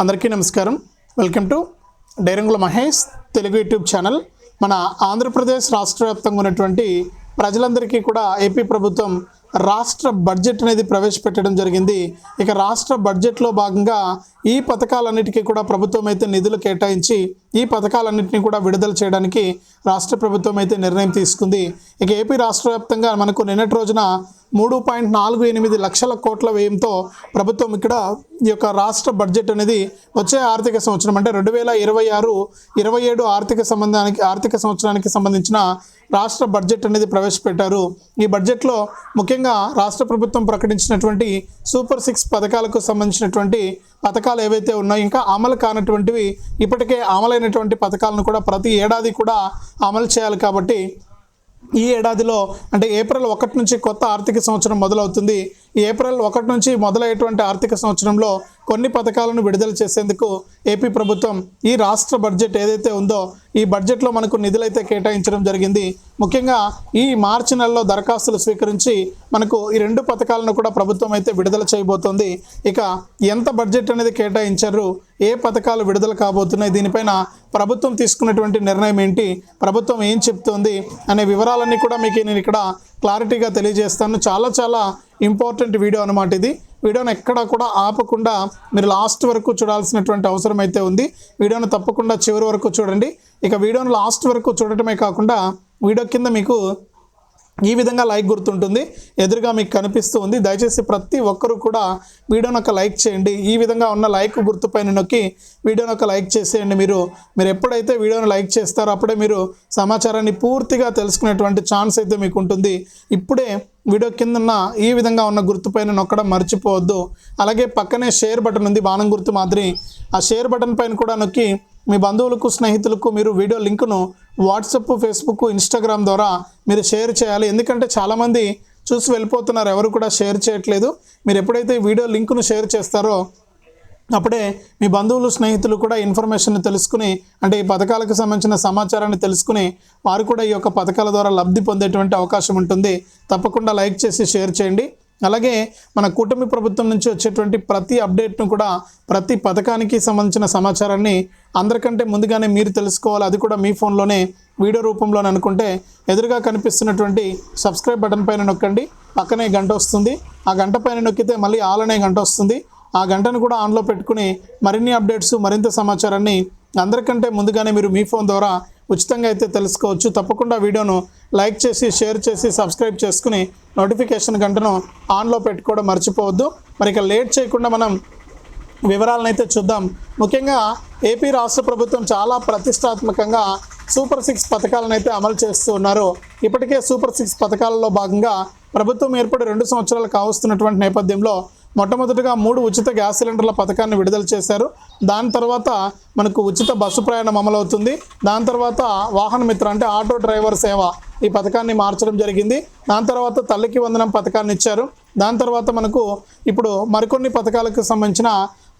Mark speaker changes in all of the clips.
Speaker 1: అందరికీ నమస్కారం. Welcome to Dairangula Mahesh Telugu YouTube channel. మన ఆంధ్రప్రదేశ్ రాష్ట్ర వ్యాప్తంగా ఉన్నటువంటి ప్రజలందరికీ కూడా ఏపీ ప్రభుత్వం రాష్ట్ర బడ్జెట్ అనేది ప్రవేశపెట్టడం జరిగింది. ఇక రాష్ట్ర బడ్జెట్లో భాగంగా ఈ పథకాలన్నిటికీ కూడా ప్రభుత్వం అయితే నిధులు కేటాయించి ఈ పథకాలన్నింటినీ కూడా విడుదల చేయడానికి రాష్ట్ర ప్రభుత్వం అయితే నిర్ణయం తీసుకుంది. ఇక ఏపీ రాష్ట్ర వ్యాప్తంగా మనకు నిన్నటి రోజున మూడు పాయింట్ నాలుగు ఎనిమిది లక్షల కోట్ల వ్యయంతో ప్రభుత్వం ఇక్కడ ఈ యొక్క రాష్ట్ర బడ్జెట్ అనేది వచ్చే ఆర్థిక సంవత్సరం అంటే రెండు వేల ఇరవై ఆరు ఇరవై ఏడు ఆర్థిక సంబంధానికి ఆర్థిక సంవత్సరానికి సంబంధించిన రాష్ట్ర బడ్జెట్ అనేది ప్రవేశపెట్టారు. ఈ బడ్జెట్లో ముఖ్యంగా రాష్ట్ర ప్రభుత్వం ప్రకటించినటువంటి సూపర్ సిక్స్ పథకాలకు సంబంధించినటువంటి పథకాలు ఏవైతే ఉన్నాయో ఇంకా అమలు కానటువంటివి ఇప్పటికే అమలైనటువంటి పథకాలను కూడా ప్రతి ఏడాది కూడా అమలు చేయాలి కాబట్టి ఈ ఏడాదిలో అంటే ఏప్రిల్ ఒకటి నుంచి కొత్త ఆర్థిక సంవత్సరం మొదలవుతుంది. ఏప్రిల్ ఒకటి నుంచి మొదలయ్యేటువంటి ఆర్థిక సంవత్సరంలో కొన్ని పథకాలను విడుదల చేసేందుకు ఏపీ ప్రభుత్వం ఈ రాష్ట్ర బడ్జెట్ ఏదైతే ఉందో ఈ బడ్జెట్లో మనకు నిధులైతే కేటాయించడం జరిగింది. ముఖ్యంగా ఈ మార్చి నెలలో దరఖాస్తులు స్వీకరించి మనకు ఈ రెండు పథకాలను కూడా ప్రభుత్వం అయితే విడుదల చేయబోతోంది. ఇక ఎంత బడ్జెట్ అనేది కేటాయించారు ఏ పథకాలు విడుదల కాబోతున్నాయి దీనిపైన ప్రభుత్వం తీసుకున్నటువంటి నిర్ణయం ఏంటి ప్రభుత్వం ఏం చెప్తోంది అనే వివరాలన్నీ కూడా మీకు నేను ఇక్కడ క్లారిటీగా తెలియజేస్తాను. చాలా చాలా ఇంపార్టెంట్ వీడియో అనమాట ఇది. వీడియోను ఎక్కడా కూడా ఆపకుండా మీరు లాస్ట్ వరకు చూడాల్సినటువంటి అవసరం అయితే ఉంది. వీడియోను తప్పకుండా చివరి వరకు చూడండి. ఇక వీడియోను లాస్ట్ వరకు చూడటమే కాకుండా వీడియో కింద మీకు ఈ విధంగా లైక్ గుర్తుంటుంది. ఎదురుగా మీకు కనిపిస్తూ ఉంది. దయచేసి ప్రతి ఒక్కరూ కూడా వీడియోని ఒక లైక్ చేయండి. ఈ విధంగా ఉన్న లైక్ గుర్తుపైన నొక్కి వీడియోని ఒక లైక్ చేసేయండి మీరు. మీరు ఎప్పుడైతే వీడియోని లైక్ చేస్తారో అప్పుడే మీరు సమాచారాన్ని పూర్తిగా తెలుసుకునేటువంటి ఛాన్స్ అయితే మీకు ఉంటుంది ఇప్పుడే వీడియో కిందన్న ఈ విధంగా ఉన్న గుర్తుపైన నొక్కడం మర్చిపోవద్దు. అలాగే పక్కనే షేర్ బటన్ ఉంది. బాణం గుర్తు మాదిరి. ఆ షేర్ బటన్ పైన కూడా నొక్కి మీ బంధువులకు స్నేహితులకు మీరు వీడియో లింకును వాట్సప్ ఫేస్బుక్ ఇన్స్టాగ్రామ్ ద్వారా మీరు షేర్ చేయాలి. ఎందుకంటే చాలామంది చూసి వెళ్ళిపోతున్నారు ఎవరు కూడా షేర్ చేయట్లేదు. మీరు ఎప్పుడైతే వీడియో లింకును షేర్ చేస్తారో అప్పుడే మీ బంధువులు స్నేహితులు కూడా ఇన్ఫర్మేషన్ తెలుసుకుని అంటే ఈ పథకాలకు సంబంధించిన సమాచారాన్ని తెలుసుకుని వారు కూడా ఈ యొక్క పథకాల ద్వారా లబ్ధి పొందేటువంటి అవకాశం ఉంటుంది. తప్పకుండా లైక్ చేసి షేర్ చేయండి. అలాగే మన కూటమి ప్రభుత్వం నుంచి వచ్చేటువంటి ప్రతి అప్డేట్ను కూడా ప్రతి పథకానికి సంబంధించిన సమాచారాన్ని అందరికంటే ముందుగానే మీరు తెలుసుకోవాలి. అది కూడా మీ ఫోన్లోనే వీడియో రూపంలోనే అనుకుంటే ఎదురుగా కనిపిస్తున్నటువంటి సబ్స్క్రైబ్ బటన్ పైన నొక్కండి. పక్కనే గంట వస్తుంది. ఆ గంట పైన నొక్కితే మళ్ళీ ఆల్ అనే గంట వస్తుంది. ఆ గంటను కూడా ఆన్లో పెట్టుకుని మరిన్ని అప్డేట్స్ మరింత సమాచారాన్ని అందరికంటే ముందుగానే మీరు మీ ఫోన్ ద్వారా ఉచితంగా అయితే తెలుసుకోవచ్చు. తప్పకుండా వీడియోను లైక్ చేసి షేర్ చేసి సబ్స్క్రైబ్ చేసుకుని నోటిఫికేషన్ గంటను ఆన్లో పెట్టుకోవడం మర్చిపోవద్దు. మరి ఇక లేట్ చేయకుండా మనం వివరాలను అయితే చూద్దాం. ముఖ్యంగా ఏపీ రాష్ట్ర ప్రభుత్వం చాలా ప్రతిష్టాత్మకంగా సూపర్ సిక్స్ పథకాలను అయితే అమలు చేస్తూ ఉన్నారు. ఇప్పటికే సూపర్ సిక్స్ పథకాలలో భాగంగా ప్రభుత్వం ఏర్పడి రెండు సంవత్సరాలు కావస్తున్నటువంటి నేపథ్యంలో మొట్టమొదటిగా మూడు ఉచిత గ్యాస్ సిలిండర్ల పథకాన్ని విడుదల చేశారు. దాని తర్వాత మనకు ఉచిత బస్సు ప్రయాణం అమలవుతుంది. దాని తర్వాత వాహన మిత్ర అంటే ఆటో డ్రైవర్ సేవ ఈ పథకాన్ని మార్చడం జరిగింది. దాని తర్వాత తల్లికి వందనం పథకాన్ని ఇచ్చారు. దాని తర్వాత మనకు ఇప్పుడు మరికొన్ని పథకాలకు సంబంధించిన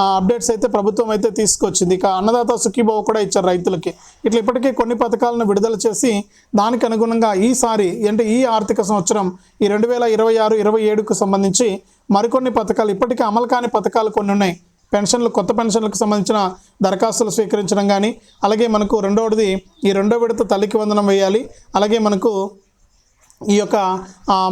Speaker 1: అప్డేట్స్ అయితే ప్రభుత్వం అయితే తీసుకొచ్చింది. ఇక అన్నదాత సుఖీభావ కూడా ఇచ్చారు రైతులకి. ఇట్లా ఇప్పటికే కొన్ని పథకాలను విడుదల చేసి దానికి అనుగుణంగా ఈసారి అంటే ఈ ఆర్థిక సంవత్సరం ఈ రెండు వేల ఇరవై ఆరు ఇరవై ఏడుకు సంబంధించి మరికొన్ని పథకాలు ఇప్పటికే అమలు కాని పథకాలు కొన్ని ఉన్నాయి. పెన్షన్లు కొత్త పెన్షన్లకు సంబంధించిన దరఖాస్తులు స్వీకరించడం కానీ అలాగే మనకు రెండవది ఈ రెండో విడత తల్లికి వందనం వేయాలి. అలాగే మనకు ఈ యొక్క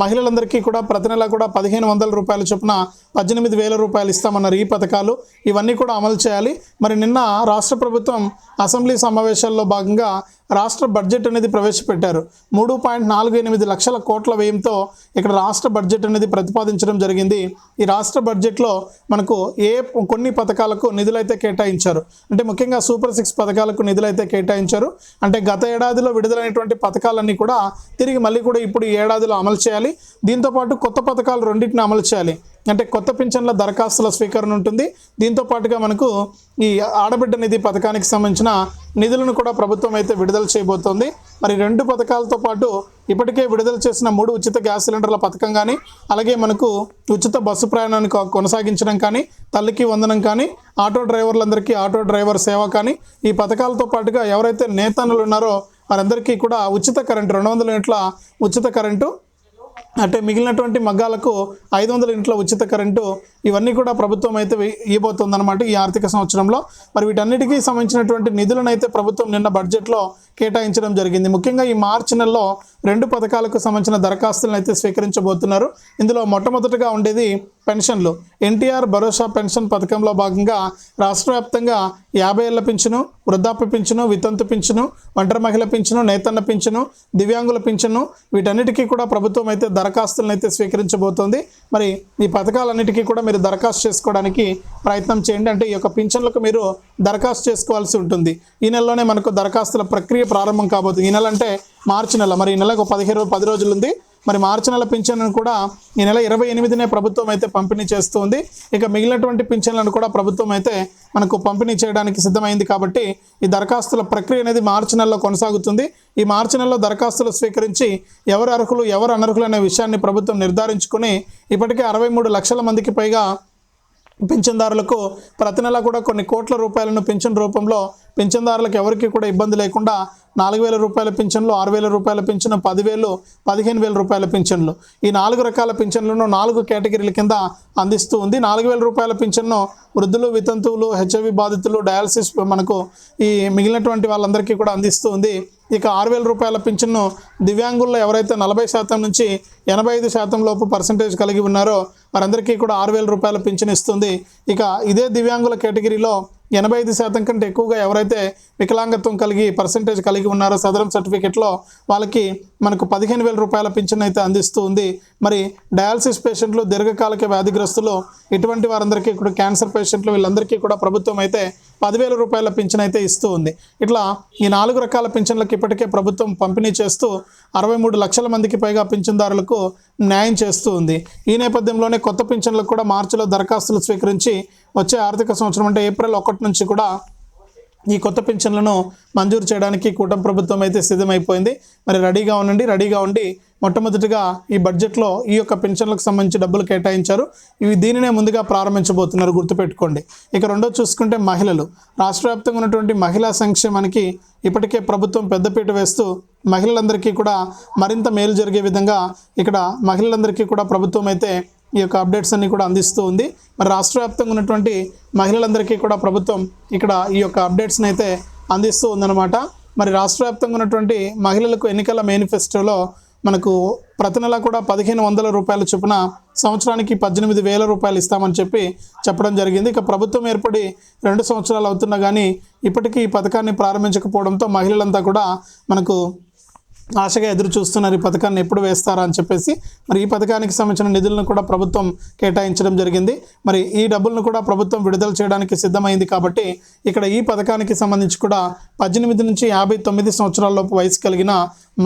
Speaker 1: మహిళలందరికీ కూడా ప్రతి నెల కూడా పదిహేను వందల రూపాయల చొప్పున పద్దెనిమిది వేల రూపాయలు ఇస్తామన్నారు ఈ పథకాలు. ఇవన్నీ కూడా అమలు చేయాలి. మరి నిన్న రాష్ట్ర ప్రభుత్వం అసెంబ్లీ సమావేశాల్లో భాగంగా రాష్ట్ర బడ్జెట్ అనేది ప్రవేశపెట్టారు. మూడు పాయింట్ నాలుగు ఎనిమిది లక్షల కోట్ల వ్యయంతో ఇక్కడ రాష్ట్ర బడ్జెట్ అనేది ప్రతిపాదించడం జరిగింది. ఈ రాష్ట్ర బడ్జెట్లో మనకు ఏ కొన్ని పథకాలకు నిధులైతే కేటాయించారు. అంటే ముఖ్యంగా సూపర్ సిక్స్ పథకాలకు నిధులైతే కేటాయించారు. అంటే గత ఏడాదిలో విడుదలైనటువంటి పథకాలన్నీ కూడా తిరిగి మళ్ళీ కూడా ఇప్పుడు ఈ ఏడాదిలో అమలు చేయాలి. దీంతోపాటు కొత్త పథకాలు రెండింటిని అమలు చేయాలి. అంటే కొత్త పింఛన్ల దరఖాస్తుల స్వీకరణ ఉంటుంది. దీంతో పాటుగా మనకు ఈ ఆడబిడ్డ నిధి పథకానికి సంబంధించిన నిధులను కూడా ప్రభుత్వం అయితే విడుదల చేయబోతోంది. మరి రెండు పథకాలతో పాటు ఇప్పటికే విడుదల చేసిన మూడు ఉచిత గ్యాస్ సిలిండర్ల పథకం కానీ అలాగే మనకు ఉచిత బస్సు ప్రయాణాన్ని కొనసాగించడం కానీ తల్లికి వందనం కానీ ఆటో డ్రైవర్లందరికీ ఆటో డ్రైవర్ సేవ కానీ ఈ పథకాలతో పాటుగా ఎవరైతే నేతన్నులు ఉన్నారో వారందరికీ కూడా ఉచిత కరెంటు రెండు వందల యూనిట్ల ఉచిత కరెంటు అంటే మిగిలినటువంటి మగ్గాలకు ఐదు వందల ఇంట్లో ఉచిత కరెంటు ఇవన్నీ కూడా ప్రభుత్వం అయితే ఇవ్వబోతుందన్నమాట ఈ ఆర్థిక సంవత్సరంలో. మరి వీటన్నిటికీ సంబంధించినటువంటి నిధులను అయితే ప్రభుత్వం నిన్న బడ్జెట్లో కేటాయించడం జరిగింది. ముఖ్యంగా ఈ మార్చి నెలలో రెండు పథకాలకు సంబంధించిన దరఖాస్తులను అయితే స్వీకరించబోతున్నారు. ఇందులో మొట్టమొదటిగా ఉండేది పెన్షన్లు. ఎన్టీఆర్ భరోసా పెన్షన్ పథకంలో భాగంగా రాష్ట్ర వ్యాప్తంగా యాభై ఏళ్ళ పింఛను వృద్ధాప్య పింఛను వితంతు పింఛను ఒంటరి మహిళ పింఛను నేతన్న పింఛను దివ్యాంగుల పింఛను వీటన్నిటికీ కూడా ప్రభుత్వం అయితే దరఖాస్తులను అయితే స్వీకరించబోతోంది. మరి ఈ పథకాలన్నిటికీ కూడా మీరు దరఖాస్తు చేసుకోవడానికి ప్రయత్నం చేయండి. అంటే ఈ యొక్క పింఛన్లకు మీరు దరఖాస్తు చేసుకోవాల్సి ఉంటుంది. ఈ నెలలోనే మనకు దరఖాస్తుల ప్రక్రియ ప్రారంభం కాబోతుంది. ఈ నెల అంటే మార్చి నెల. మరి ఈ నెలకు పదిహేను పది రోజులు ఉంది మరి మార్చి నెల పింఛన్లను కూడా ఈ నెల ఇరవై ఎనిమిదినే ప్రభుత్వం అయితే పంపిణీ చేస్తుంది. ఇక మిగిలినటువంటి పింఛన్లను కూడా ప్రభుత్వం అయితే మనకు పంపిణీ చేయడానికి సిద్ధమైంది కాబట్టి ఈ దరఖాస్తుల ప్రక్రియ అనేది మార్చి నెలలో కొనసాగుతుంది. ఈ మార్చి నెలలో దరఖాస్తులు స్వీకరించి ఎవరు అర్హులు ఎవరు అనర్హులు అనే విషయాన్ని ప్రభుత్వం నిర్ధారించుకుని ఇప్పటికే అరవై మూడు లక్షల మందికి పైగా పింఛన్దారులకు ప్రతి నెల కూడా కొన్ని కోట్ల రూపాయలను పింఛన్ రూపంలో పింఛన్దారులకు ఎవరికి కూడా ఇబ్బంది లేకుండా నాలుగు వేల రూపాయల పింఛన్లు ఆరు వేల రూపాయల పింఛను పదివేలు పదిహేను వేల రూపాయల పింఛన్లు. ఈ నాలుగు రకాల పింఛన్లను నాలుగు కేటగిరీల కింద అందిస్తూ ఉంది. నాలుగు వేల రూపాయల పింఛన్ను వృద్ధులు వితంతువులు హెచ్ఐవి బాధితులు డయాలసిస్ మనకు ఈ మిగిలినటువంటి వాళ్ళందరికీ కూడా అందిస్తూ ఉంది. ఇక ఆరు వేల రూపాయల పింఛన్ను దివ్యాంగుల్లో ఎవరైతే నలభై శాతం నుంచి ఎనభై ఐదు శాతం లోపు పర్సంటేజ్ కలిగి ఉన్నారో వారందరికీ కూడా ఆరు వేల రూపాయల పింఛన్ ఇస్తుంది. ఇక ఇదే దివ్యాంగుల కేటగిరీలో ఎనభై ఐదు శాతం కంటే ఎక్కువగా ఎవరైతే వికలాంగత్వం కలిగి పర్సంటేజ్ కలిగి ఉన్నారో సదరం సర్టిఫికెట్లో వాళ్ళకి మనకు పదిహేను వేల రూపాయల పింఛన్ అయితే అందిస్తూ ఉంది. మరి డయాలసిస్ పేషెంట్లు దీర్ఘకాలిక వ్యాధిగ్రస్తులు ఇటువంటి వారందరికీ కూడా క్యాన్సర్ పేషెంట్లు వీళ్ళందరికీ కూడా ప్రభుత్వం అయితే పదివేల రూపాయల పింఛన్ అయితే ఇస్తూ ఉంది. ఇట్లా ఈ నాలుగు రకాల పింఛన్లకు ఇప్పటికే ప్రభుత్వం పంపిణీ చేస్తూ అరవై మూడు లక్షల మందికి పైగా పింఛన్దారులకు న్యాయం చేస్తూ ఉంది. ఈ నేపథ్యంలోనే కొత్త పింఛన్లకు కూడా మార్చిలో దరఖాస్తులు స్వీకరించి వచ్చే ఆర్థిక సంవత్సరం అంటే ఏప్రిల్ ఒకటి నుంచి కూడా ఈ కొత్త పింఛన్లను మంజూరు చేయడానికి కూటమి ప్రభుత్వం అయితే సిద్ధమైపోయింది. మరి రెడీగా ఉండండి రెడీగా ఉండి మొట్టమొదటిగా ఈ బడ్జెట్లో ఈ యొక్క పెన్షన్లకు సంబంధించి డబ్బులు కేటాయించారు. ఇవి దీనినే ముందుగా ప్రారంభించబోతున్నారు. గుర్తుపెట్టుకోండి. ఇక రెండో చూసుకుంటే మహిళలు. రాష్ట్ర వ్యాప్తంగా ఉన్నటువంటి మహిళా సంక్షేమానికి ఇప్పటికే ప్రభుత్వం పెద్దపీట వేస్తూ మహిళలందరికీ కూడా మరింత మేలు జరిగే విధంగా ఇక్కడ మహిళలందరికీ కూడా ప్రభుత్వం అయితే ఈ యొక్క అప్డేట్స్ అన్ని కూడా అందిస్తూ ఉంది. మరి రాష్ట్ర వ్యాప్తంగా ఉన్నటువంటి మహిళలందరికీ కూడా ప్రభుత్వం ఇక్కడ ఈ యొక్క అప్డేట్స్ని అయితే అందిస్తూ ఉందన్నమాట. మరి రాష్ట్ర వ్యాప్తంగా ఉన్నటువంటి మహిళలకు ఎన్నికల మేనిఫెస్టోలో మనకు ప్రతి నెల కూడా పదిహేను వందల రూపాయల చొప్పున సంవత్సరానికి పద్దెనిమిది వేల రూపాయలు ఇస్తామని చెప్పి చెప్పడం జరిగింది. ఇక ప్రభుత్వం ఏర్పడి రెండు సంవత్సరాలు అవుతున్నా కానీ ఇప్పటికీ ఈ పథకాన్ని ప్రారంభించకపోవడంతో మహిళలంతా కూడా మనకు ఆశగా ఎదురు చూస్తున్నారు ఈ పథకాన్ని ఎప్పుడు వేస్తారా అని చెప్పేసి మరి ఈ పథకానికి సంబంధించిన నిధులను కూడా ప్రభుత్వం కేటాయించడం జరిగింది. మరి ఈ డబ్బులను కూడా ప్రభుత్వం విడుదల చేయడానికి సిద్ధమైంది కాబట్టి ఇక్కడ ఈ పథకానికి సంబంధించి కూడా పద్దెనిమిది నుంచి యాభై తొమ్మిది సంవత్సరాలలోపు వయసు కలిగిన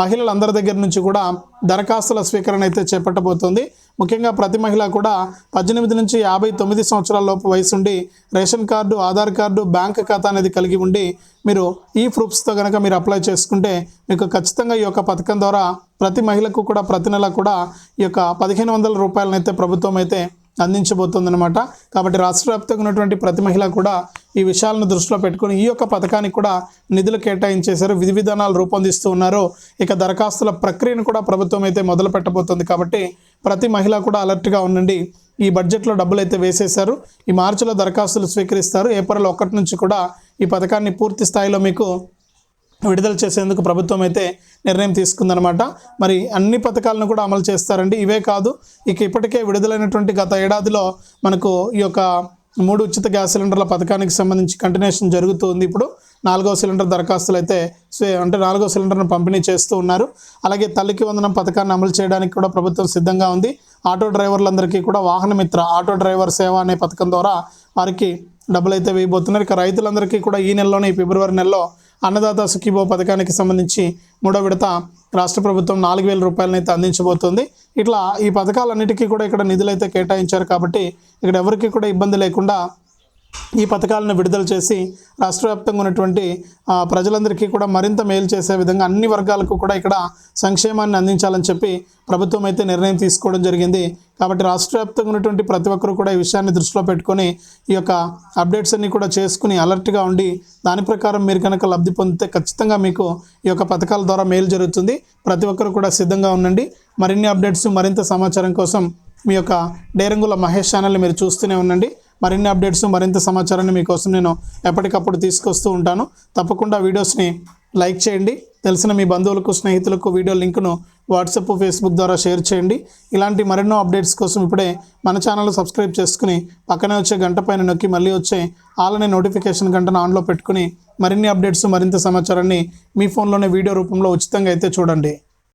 Speaker 1: మహిళలందరి దగ్గర నుంచి కూడా దరఖాస్తుల స్వీకరణ అయితే చేపట్టబోతోంది. ముఖ్యంగా ప్రతి మహిళ కూడా పద్దెనిమిది నుంచి యాభై తొమ్మిది సంవత్సరాల లోపు వయసు ఉండి ration card Aadhaar card bank ఖాతా అనేది కలిగి ఉండి మీరు ఈ ప్రూఫ్స్తో కనుక మీరు అప్లై చేసుకుంటే మీకు ఖచ్చితంగా ఈ యొక్క పథకం ద్వారా ప్రతి మహిళకు కూడా ప్రతి నెల కూడా ఈ యొక్క పదిహేను వందల రూపాయలనైతే ప్రభుత్వం అయితే అందించబోతుందన్నమాట. కాబట్టి రాష్ట్ర వ్యాప్తంగా ఉన్నటువంటి ప్రతి మహిళ కూడా ఈ విషయాలను దృష్టిలో పెట్టుకుని ఈ యొక్క పథకానికి కూడా నిధులు కేటాయించేశారు విధి విధానాలు రూపొందిస్తూ ఉన్నారు. ఇక దరఖాస్తుల ప్రక్రియను కూడా ప్రభుత్వం అయితే మొదలు పెట్టబోతుంది కాబట్టి ప్రతి మహిళ కూడా అలర్ట్గా ఉండండి. ఈ బడ్జెట్లో డబ్బులు అయితే వేసేశారు. ఈ మార్చిలో దరఖాస్తులు స్వీకరిస్తారు. ఏప్రిల్ ఒకటి నుంచి కూడా ఈ పథకాన్ని పూర్తి స్థాయిలో మీకు విడుదల చేసేందుకు ప్రభుత్వం అయితే నిర్ణయం తీసుకుందనమాట మరి అన్ని పథకాలను కూడా అమలు చేస్తారండి. ఇవే కాదు ఇక ఇప్పటికే విడుదలైనటువంటి గత ఏడాదిలో మనకు ఈ యొక్క మూడు ఉచిత గ్యాస్ సిలిండర్ల పథకానికి సంబంధించి కంటిన్యూషన్ జరుగుతుంది ఇప్పుడు నాలుగో సిలిండర్ దరఖాస్తులు అయితే స్వే- అంటే నాలుగో సిలిండర్ను పంపిణీ చేస్తూ ఉన్నారు. అలాగే తల్లికి వందనం పథకాన్ని అమలు చేయడానికి కూడా ప్రభుత్వం సిద్ధంగా ఉంది. ఆటో డ్రైవర్లందరికీ కూడా వాహనమిత్ర ఆటో డ్రైవర్ సేవ అనే పథకం ద్వారా వారికి డబ్బులు అయితే వేయబోతున్నారు. ఇక రైతులందరికీ కూడా ఈ నెలలోనే ఈ ఫిబ్రవరి నెలలో అన్నదాత సుఖీభో పథకానికి సంబంధించి మూడో విడత రాష్ట్ర ప్రభుత్వం నాలుగు వేల రూపాయలనైతే అందించబోతుంది. ఇట్లా ఈ పథకాలన్నిటికీ కూడా ఇక్కడ నిధులైతే కేటాయించారు కాబట్టి ఇక్కడ ఎవరికి కూడా ఇబ్బంది లేకుండా ఈ పథకాలను విడుదల చేసి రాష్ట్ర వ్యాప్తంగా ఉన్నటువంటి ప్రజలందరికీ కూడా మరింత మేలు చేసే విధంగా అన్ని వర్గాలకు కూడా ఇక్కడ సంక్షేమాన్ని అందించాలని చెప్పి ప్రభుత్వం అయితే నిర్ణయం తీసుకోవడం జరిగింది. కాబట్టి రాష్ట్ర వ్యాప్తంగా ఉన్నటువంటి ప్రతి ఒక్కరు కూడా ఈ విషయాన్ని దృష్టిలో పెట్టుకొని ఈ యొక్క అప్డేట్స్ అన్ని కూడా చేసుకుని అలర్ట్గా ఉండి దాని ప్రకారం మీరు కనుక లబ్ధి పొందితే ఖచ్చితంగా మీకు ఈ యొక్క పథకాల ద్వారా మేలు జరుగుతుంది. ప్రతి ఒక్కరు కూడా సిద్ధంగా ఉండండి. మరిన్ని అప్డేట్స్ మరింత సమాచారం కోసం మీ యొక్క డేరంగుల మహేష్ ఛానల్ని మీరు చూస్తూనే ఉండండి. మరిన్ని అప్డేట్స్ మరింత సమాచారాన్ని మీకోసం నేను ఎప్పటికప్పుడు తీసుకొస్తూ ఉంటాను. తప్పకుండా వీడియోస్ని లైక్ చేయండి. తెలిసిన మీ బంధువులకు స్నేహితులకు వీడియో లింక్ను వాట్సాప్ ఫేస్బుక్ ద్వారా షేర్ చేయండి. ఇలాంటి మరెన్నో అప్డేట్స్ కోసం ఇప్పుడే మన ఛానల్ సబ్స్క్రైబ్ చేసుకుని పక్కనే వచ్చే గంట పైన నొక్కి మళ్ళీ వచ్చే ఆలనే నోటిఫికేషన్ గంటను ఆన్లో పెట్టుకుని మరిన్ని అప్డేట్స్ మరింత సమాచారాన్ని మీ ఫోన్లోనే వీడియో రూపంలో ఉచితంగా అయితే చూడండి.